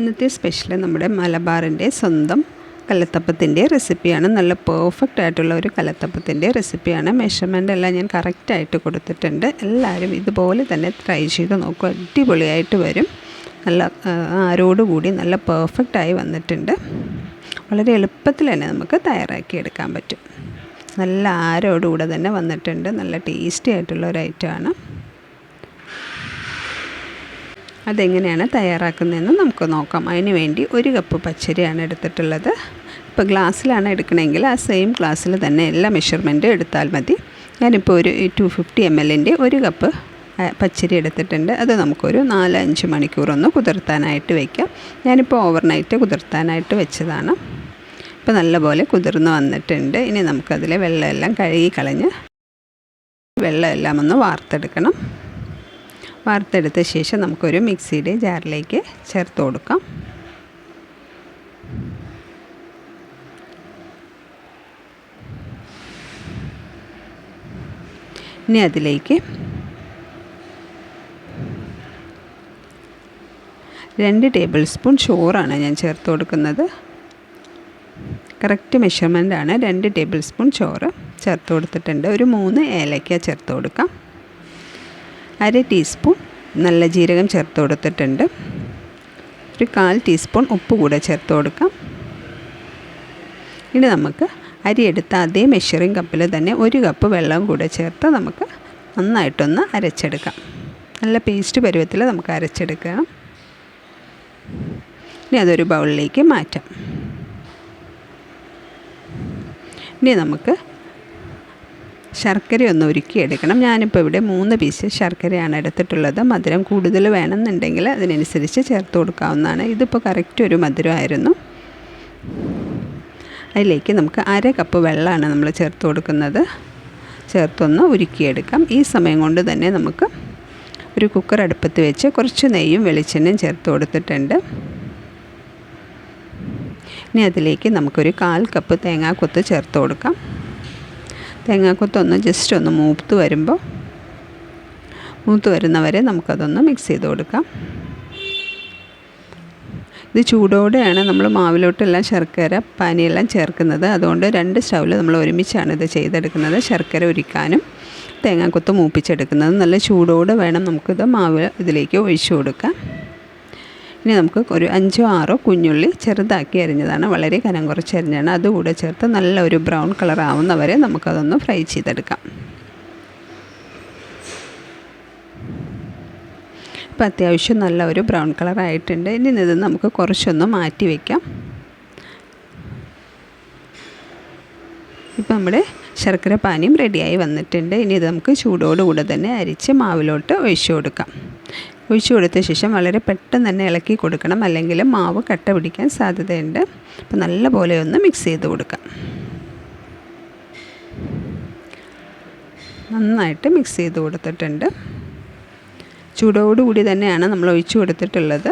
ഇന്നത്തെ സ്പെഷ്യൽ നമ്മുടെ മലബാറിന്റെ സ്വന്തം കലത്തപ്പത്തിന്റെ റെസിപ്പിയാണ് നല്ല പെർഫെക്റ്റ് ആയിട്ടുള്ള ഒരു കലത്തപ്പത്തിന്റെ റെസിപ്പിയാണ് മെഷർമെന്റ് എല്ലാം ഞാൻ കറക്റ്റായിട്ട് കൊടുത്തിട്ടുണ്ട്. എല്ലാവരും ഇതുപോലെ തന്നെ ട്രൈ ചെയ്ത് നോക്കും. അടിപൊളിയായിട്ട് വരും. നല്ല ആരോടുകൂടി നല്ല പെർഫെക്റ്റായി വന്നിട്ടുണ്ട്. വളരെ എളുപ്പത്തിൽ തന്നെ നമുക്ക് തയ്യാറാക്കി എടുക്കാൻ പറ്റും. നല്ല ആരോടുകൂടെ തന്നെ വന്നിട്ടുണ്ട്. നല്ല ടേസ്റ്റി ആയിട്ടുള്ള ഒരു ഐറ്റമാണ് അതെങ്ങനെയാണ് തയ്യാറാക്കുന്നതെന്ന് നമുക്ക് നോക്കാം. അതിന് വേണ്ടി ഒരു കപ്പ് പച്ചരിയാണ് എടുത്തിട്ടുള്ളത്. ഇപ്പോൾ ഗ്ലാസ്സിലാണ് എടുക്കണമെങ്കിൽ ആ സെയിം ഗ്ലാസ്സിൽ തന്നെ എല്ലാ മെഷർമെന്റും എടുത്താൽ മതി. ഞാനിപ്പോൾ ഒരു ടു ഫിഫ്റ്റി എം എല്ലിന്റെ ഒരു കപ്പ് പച്ചരി എടുത്തിട്ടുണ്ട്. അത് നമുക്കൊരു നാല് അഞ്ച് മണിക്കൂറൊന്ന് കുതിർത്താനായിട്ട് വയ്ക്കാം ഞാനിപ്പോൾ ഓവർനൈറ്റ് കുതിർത്താനായിട്ട് വെച്ചതാണ്. ഇപ്പോൾ നല്ലപോലെ കുതിർന്ന് വന്നിട്ടുണ്ട്. ഇനി നമുക്കതിലെ വെള്ളമെല്ലാം കഴുകി കളഞ്ഞ് വെള്ളമെല്ലാം ഒന്ന് വാർത്തെടുക്കണം. വാർത്തെടുത്ത ശേഷം നമുക്കൊരു മിക്സിയുടെ ജാറിലേക്ക് ചേർത്ത് കൊടുക്കാം. ഇനി അതിലേക്ക് രണ്ട് ടേബിൾ സ്പൂൺ ചോറാണ് ഞാൻ ചേർത്ത് കൊടുക്കുന്നത്. കറക്റ്റ് മെഷർമെന്റ് ആണ് രണ്ട് ടേബിൾ സ്പൂൺ ചോറ് ചേർത്ത് കൊടുത്തിട്ടുണ്ട്. ഒരു മൂന്ന് ഏലക്ക ചേർത്ത് കൊടുക്കാം. അര ടീസ്പൂൺ നല്ല ജീരകം ചേർത്ത് കൊടുത്തിട്ടുണ്ട്. ഒരു കാൽ ടീസ്പൂൺ ഉപ്പ് കൂടെ ചേർത്ത് കൊടുക്കാം. ഇനി നമുക്ക് അരി എടുത്ത അതേ മെഷറിംഗ് കപ്പിൽ തന്നെ ഒരു കപ്പ് വെള്ളം കൂടെ ചേർത്ത് നമുക്ക് നന്നായിട്ടൊന്ന് അരച്ചെടുക്കാം. നല്ല പേസ്റ്റ് പരുവത്തിൽ നമുക്ക് അരച്ചെടുക്കാം. ഇനി അതൊരു ബൗളിലേക്ക് മാറ്റാം. ഇനി നമുക്ക് ശർക്കര ഒന്ന് ഉരുക്കിയെടുക്കണം. ഞാനിപ്പോൾ ഇവിടെ മൂന്ന് പീസ് ശർക്കരയാണ് എടുത്തിട്ടുള്ളത്. മധുരം കൂടുതൽ വേണമെന്നുണ്ടെങ്കിൽ അതിനനുസരിച്ച് ചേർത്ത് കൊടുക്കാവുന്നതാണ്. ഇതിപ്പോൾ കറക്റ്റ് ഒരു മധുരമായിരുന്നു. അതിലേക്ക് നമുക്ക് അര കപ്പ് വെള്ളമാണ് നമ്മൾ ചേർത്ത് കൊടുക്കുന്നത്. ചേർത്തൊന്ന് ഉരുക്കിയെടുക്കാം. ഈ സമയം കൊണ്ട് തന്നെ നമുക്ക് ഒരു കുക്കർ അടുപ്പത്ത് വെച്ച് കുറച്ച് നെയ്യും വെളിച്ചെണ്ണയും ചേർത്ത് കൊടുത്തിട്ടുണ്ട്. ഇനി അതിലേക്ക് നമുക്കൊരു കാൽ കപ്പ് തേങ്ങാക്കൊത്ത് ചേർത്ത് കൊടുക്കാം. തേങ്ങാക്കൊത്തൊന്ന് ജസ്റ്റ് ഒന്ന് മൂത്ത് വരുമ്പോൾ മൂത്ത് വരുന്നവരെ നമുക്കതൊന്ന് മിക്സ് ചെയ്ത് കൊടുക്കാം. ഇത് ചൂടോടെയാണ് നമ്മൾ മാവിലോട്ടെല്ലാം ശർക്കര പാനിയെല്ലാം ചേർക്കുന്നത്. അതുകൊണ്ട് രണ്ട് സ്റ്റൗവിൽ നമ്മൾ ഒരുമിച്ചാണ് ഇത് ചെയ്തെടുക്കുന്നത്. ശർക്കര ഉരിക്കാനും തേങ്ങാക്കൊത്ത് മൂപ്പിച്ചെടുക്കുന്നത്. നല്ല ചൂടോടെ വേണം നമുക്കിത് മാവ് ഇതിലേക്ക് ഒഴിച്ചു കൊടുക്കാം ഇനി നമുക്ക് ഒരു അഞ്ചോ ആറോ കുഞ്ഞുള്ളി ചെറുതാക്കി അരിഞ്ഞതാണ്. വളരെ കനം കുറച്ച് അരിഞ്ഞാണ്. അതുകൂടെ ചേർത്ത് നല്ല ഒരു ബ്രൗൺ കളർ ആവുന്ന വരെ നമുക്കതൊന്ന് ഫ്രൈ ചെയ്തെടുക്കാം. ഇപ്പോൾ അത്യാവശ്യം നല്ല ഒരു ബ്രൗൺ കളർ ആയിട്ടുണ്ട്. ഇനി ഇത് നമുക്ക് കുറച്ചൊന്ന് മാറ്റി വയ്ക്കാം ഇപ്പം നമ്മുടെ ശർക്കര പാനിയും റെഡിയായി വന്നിട്ടുണ്ട്. ഇനി ഇത് നമുക്ക് ചൂടോടുകൂടെ തന്നെ അരിച്ച് മാവിലോട്ട് ഒഴിച്ചു കൊടുക്കാം. ഒഴിച്ചു കൊടുത്ത ശേഷം വളരെ പെട്ടെന്ന് തന്നെ ഇളക്കി കൊടുക്കണം. അല്ലെങ്കിൽ മാവ് കട്ട പിടിക്കാൻ സാധ്യതയുണ്ട്. അപ്പം നല്ലപോലെ ഒന്ന് മിക്സ് ചെയ്ത് കൊടുക്കാം. നന്നായിട്ട് മിക്സ് ചെയ്ത് കൊടുത്തിട്ടുണ്ട്. ചൂടോടുകൂടി തന്നെയാണ് നമ്മൾ ഒഴിച്ചു കൊടുത്തിട്ടുള്ളത്.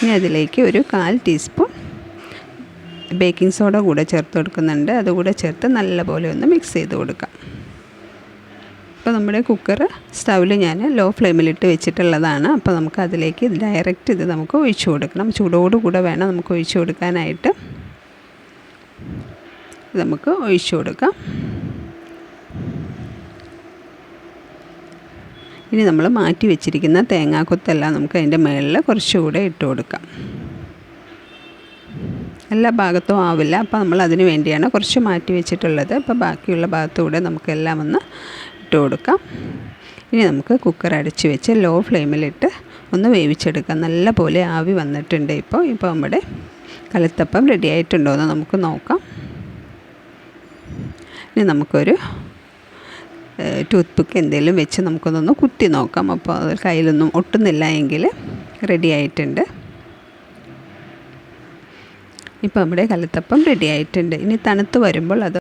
ഇനി അതിലേക്ക് ഒരു കാൽ ടീസ്പൂൺ ബേക്കിംഗ് സോഡ കൂടെ ചേർത്ത് കൊടുക്കുന്നുണ്ട്. അതുകൂടെ ചേർത്ത് നല്ലപോലെ ഒന്ന് മിക്സ് ചെയ്ത് കൊടുക്കാം. അപ്പോൾ നമ്മുടെ കുക്കർ സ്റ്റൗവിൽ ഞാൻ ലോ ഫ്ലെയിമിലിട്ട് വെച്ചിട്ടുള്ളതാണ്. അപ്പോൾ നമുക്ക് അതിലേക്ക് ഡയറക്റ്റ് ഇത് നമുക്ക് ഒഴിച്ചു കൊടുക്കണം. ചൂടോടുകൂടെ വേണം നമുക്ക് ഒഴിച്ചു കൊടുക്കാനായിട്ട്. നമുക്ക് ഒഴിച്ചു കൊടുക്കാം. ഇനി നമ്മൾ മാറ്റി വെച്ചിരിക്കുന്ന തേങ്ങാക്കൊത്തെല്ലാം നമുക്ക് അതിന്റെ മുകളിൽ കുറച്ചുകൂടെ ഇട്ട് കൊടുക്കാം. എല്ലാ ഭാഗത്തും ആവില്ല. അപ്പോൾ നമ്മൾ അതിന് വേണ്ടിയാണ് കുറച്ച് മാറ്റി വെച്ചിട്ടുള്ളത്. അപ്പോൾ ബാക്കിയുള്ള ഭാഗത്തുകൂടെ നമുക്കെല്ലാം ഒന്ന് ഇട്ട് കൊടുക്കാം. ഇനി നമുക്ക് കുക്കർ അടച്ച് വെച്ച് ലോ ഫ്ലെയിമിലിട്ട് ഒന്ന് വേവിച്ചെടുക്കാം. നല്ല പോലെ ആവി വന്നിട്ടുണ്ട് ഇപ്പോൾ ഇപ്പോൾ നമ്മുടെ കലത്തപ്പം റെഡി ആയിട്ടുണ്ടോ എന്ന് നമുക്ക് നോക്കാം. ഇനി നമുക്കൊരു ടൂത്ത് പിക്ക് എന്തെങ്കിലും വെച്ച് നമുക്കൊന്നൊന്ന് കുത്തി നോക്കാം. അപ്പോൾ അത് കയ്യിലൊന്നും ഒട്ടുന്നില്ല എങ്കിൽ റെഡി ആയിട്ടുണ്ട്. ഇപ്പോൾ നമ്മുടെ കലത്തപ്പം റെഡി ആയിട്ടുണ്ട്. ഇനി തണുത്ത് വരുമ്പോൾ അത്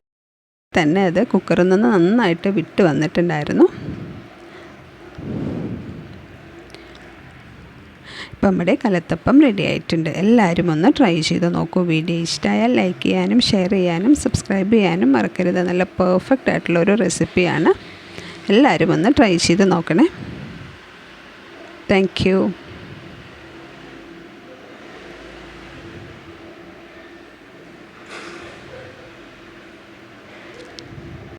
തന്നെ അത് കുക്കറിൽ നിന്ന് നന്നായിട്ട് വിട്ട് വന്നിട്ടുണ്ടായിരുന്നു. ഇപ്പം നമ്മുടെ കലത്തപ്പം റെഡി ആയിട്ടുണ്ട്. എല്ലാവരും ഒന്ന് ട്രൈ ചെയ്ത് നോക്കൂ. വീഡിയോ ഇഷ്ടമായാൽ ലൈക്ക് ചെയ്യാനും ഷെയർ ചെയ്യാനും സബ്സ്ക്രൈബ് ചെയ്യാനും മറക്കരുത്. നല്ല പെർഫെക്റ്റ് ആയിട്ടുള്ള ഒരു റെസിപ്പിയാണ് എല്ലാവരും ഒന്ന് ട്രൈ ചെയ്ത് നോക്കണേ. താങ്ക്